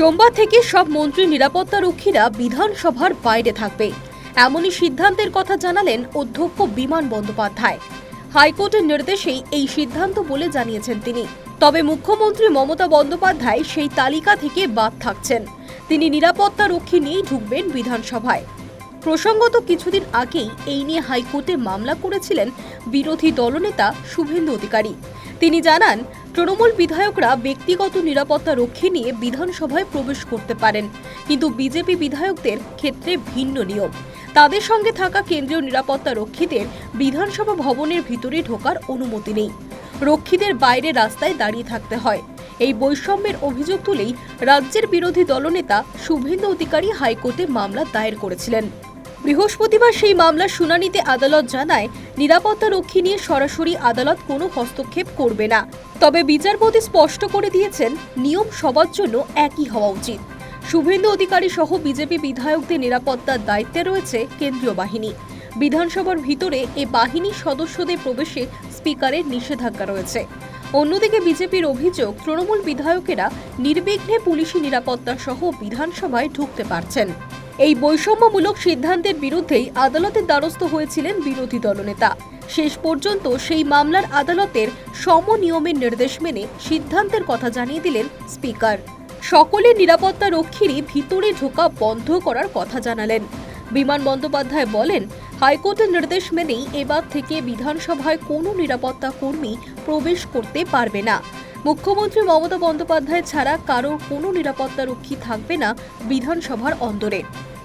সোমবার থেকে সব মন্ত্রী নিরাপত্তা রক্ষীরা বিধানসভার বাইরে থাকবে। এমনই সিদ্ধান্তের কথা জানালেন অধ্যক্ষ বিমান বন্দ্যোপাধ্যায়। হাইকোর্টের নির্দেশেই এই সিদ্ধান্ত বলে জানিয়েছেন তিনি। তবে মুখ্যমন্ত্রী মমতা বন্দ্যোপাধ্যায় সেই তালিকা থেকে বাদ থাকছেন। তিনি নিরাপত্তা রক্ষী নিয়েই ঢুকবেন বিধানসভায়। প্রসঙ্গত কিছুদিন আগেই এই নিয়ে হাইকোর্টে মামলা করেছিলেন বিরোধী দলনেতা শুভেন্দু অধিকারী। তিনি জানান, তৃণমূল বিধায়করা ব্যক্তিগত নিরাপত্তা রক্ষী নিয়ে বিধানসভায় প্রবেশ করতে পারেন, কিন্তু বিজেপি বিধায়কদের ক্ষেত্রে ভিন্ন নিয়ম। তাদের সঙ্গে থাকা কেন্দ্রীয় নিরাপত্তা রক্ষীদের বিধানসভা ভবনের ভিতরে ঢোকার অনুমতি নেই। রক্ষীদের বাইরে রাস্তায় দাঁড়িয়ে থাকতে হয়। এই বৈষম্যের অভিযোগ তুলেই রাজ্যের বিরোধী দলনেতা শুভেন্দু অধিকারী হাইকোর্টে মামলা দায়ের করেছিলেন। বৃহস্পতিবার সেই মামলার শুনানিতে আদালত জানায়, নিরাপত্তা রক্ষী নিয়ে সরাসরি আদালত কোনো হস্তক্ষেপ করবে না। তবে বিচারপতি স্পষ্ট করে দিয়েছেন, নিয়ম সবার জন্য একই হওয়া উচিত। শুভেন্দু অধিকারী সহ বিজেপি বিধায়কদের নিরাপত্তার দায়িত্বে রয়েছে কেন্দ্রীয় বাহিনী। বিধানসভার ভিতরে এ বাহিনীর সদস্যদের প্রবেশে স্পিকারের নিষেধাজ্ঞা রয়েছে। অন্যদিকে বিজেপির অভিযোগ, তৃণমূল বিধায়কেরা নির্বিঘ্নে পুলিশি নিরাপত্তা সহ বিধানসভায় ঢুকতে পারছেন। এই বৈষম্যমূলক সিদ্ধান্তের বিরুদ্ধেই আদালতের দ্বারস্থ হয়েছিলেন বিরোধী দলনেতা। শেষ পর্যন্ত সেই মামলার আদালতের সম নিয়মের নির্দেশ মেনে সিদ্ধান্তের কথা জানিয়ে দিলেন স্পিকার। সকলের নিরাপত্তা রক্ষীরই ভিতরে ঢোকা বন্ধ করার কথা জানালেন। বিমান বন্দ্যোপাধ্যায় বলেন, হাইকোর্টের নির্দেশ মেনেই এবার থেকে বিধানসভায় কোনো নিরাপত্তা কর্মী প্রবেশ করতে পারবে না। মুখ্যমন্ত্রী মমতা বন্দ্যোপাধ্যায় ছাড়া কারোর কোনো নিরাপত্তা রক্ষী থাকবে না বিধানসভার অন্দরে।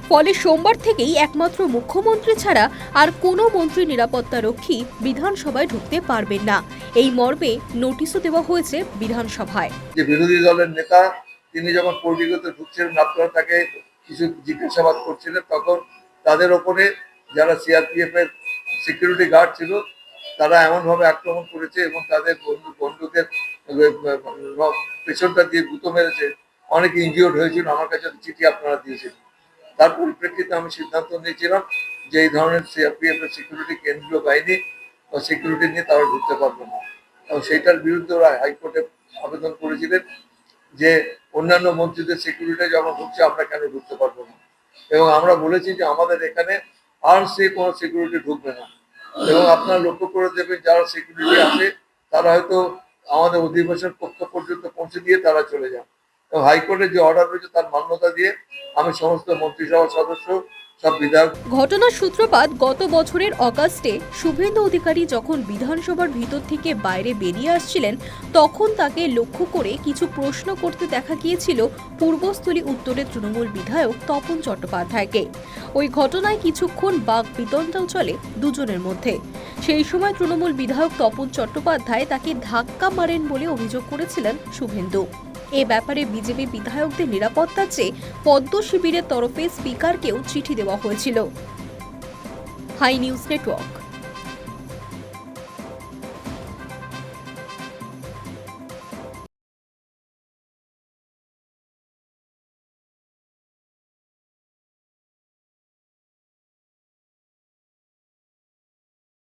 ফলে সোমবার থেকেই একমাত্র মুখ্যমন্ত্রী ছাড়া আর কোনো মন্ত্রী নিরাপত্তা রক্ষী বিধানসভায় ঢুকতে পারবেন না। এই মর্মে নোটিশও দেওয়া হয়েছে বিধানসভায়। যে বিরোধী দলের নেতা, তিনি যখন পৌরবিগতে ঢুকছিলেন আপনারা তাকে কিছু জিজ্ঞাসাবাদ করছিলেন, তখন তাদের ওপরে যারা সিআরপিএফ এর সিকিউরিটি গার্ড ছিল, তারা এমনভাবে আক্রমণ করেছে এবং তাদের বন্ধু, বন্ধুদের পেছনটা দিয়ে গুঁতো মেরেছে। অনেকে ইনজিওর্ড হয়েছিল, আমার কাছে চিঠি আপনারা দিয়েছেন। তার পরিপ্রেক্ষিতে আমি সিদ্ধান্ত নিয়েছিলাম যে এই ধরনের সিআরপিএফ এর সিকিউরিটি কেন্দ্রীয় বাহিনী বা সিকিউরিটি নিয়ে তারা ঢুকতে পারবে না। এবং সেইটার বিরুদ্ধে ওরা হাইকোর্টে আবেদন করেছিলেন যে অন্যান্য মন্ত্রীদের সিকিউরিটি যখন ঢুকছে আমরা কেন ঢুকতে পারব না। এবং আমরা বলেছি যে আমাদের এখানে আর সে কোনো সিকিউরিটি ঢুকবে না। এবং আপনারা লক্ষ্য করে দেবেন যারা সিকিউরিটি আছে, তারা হয়তো আমাদের অধিবেশন কক্ষ পর্যন্ত পৌঁছে দিয়ে তারা চলে যান এবং হাইকোর্টের যে অর্ডার রয়েছে তার মান্যতা দিয়ে আমি সমস্ত মন্ত্রিসভার সদস্য ঘটনার সূত্রপাত গত বছরের অগাস্টে শুভেন্দু অধিকারী যখন বিধানসভার ভিতর থেকে বাইরে বেরিয়ে আসছিলেন, তখন তাকে লক্ষ্য করে কিছু প্রশ্ন করতে দেখা গিয়েছিল পূর্বস্থলী উত্তরের তৃণমূল বিধায়ক তপন চট্টোপাধ্যায়কে। ওই ঘটনায় কিছুক্ষণ বাক বিতণ্ডাও চলে দুজনের মধ্যে। সেই সময় তৃণমূল বিধায়ক তপন চট্টোপাধ্যায় তাকে ধাক্কা মারেন বলে অভিযোগ করেছিলেন শুভেন্দু। এ ব্যাপারে বিজেপি বিধায়কদের নিরাপত্তা চেয়ে পদ্ম শিবিরের তরফে স্পিকারকেও চিঠি দেওয়া হয়েছিল। High news network.